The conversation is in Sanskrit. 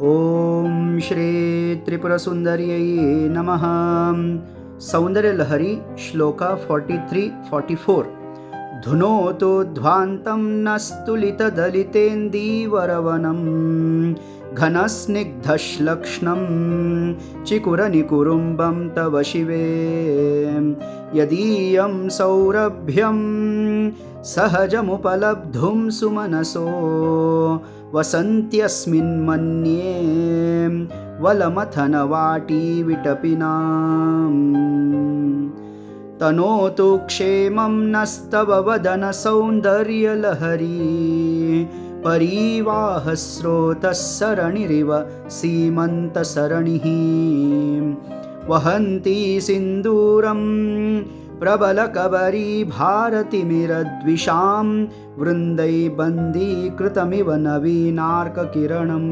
ॐ श्री त्रिपुरसुन्दर्यै नमः सौन्दर्यलहरी श्लोका फार्टि त्री फार्टि फोर् धुनोतु ध्वान्तं न स्तुलितदलितेन्दीवरवनं घनस्निग्धश्लक्ष्णं चिकुरनिकुरुम्बं तव शिवे यदीयं सौरभ्यं सहजमुपलब्धुं सुमनसो। वसन्त्यस्मिन् मन्ये वलमथनवाटीविटपिनाम्। तनोतु क्षेमं नस्तव वदनसौन्दर्यलहरी। परीवाहस्रोतः सरणिरिव सीमन्तसरणिः। वहन्ती सिन्दूरं प्रबलकबरी भारतिमिरद्विषां वृन्दैबन्दीकृतमिव नवीनार्ककिरणम्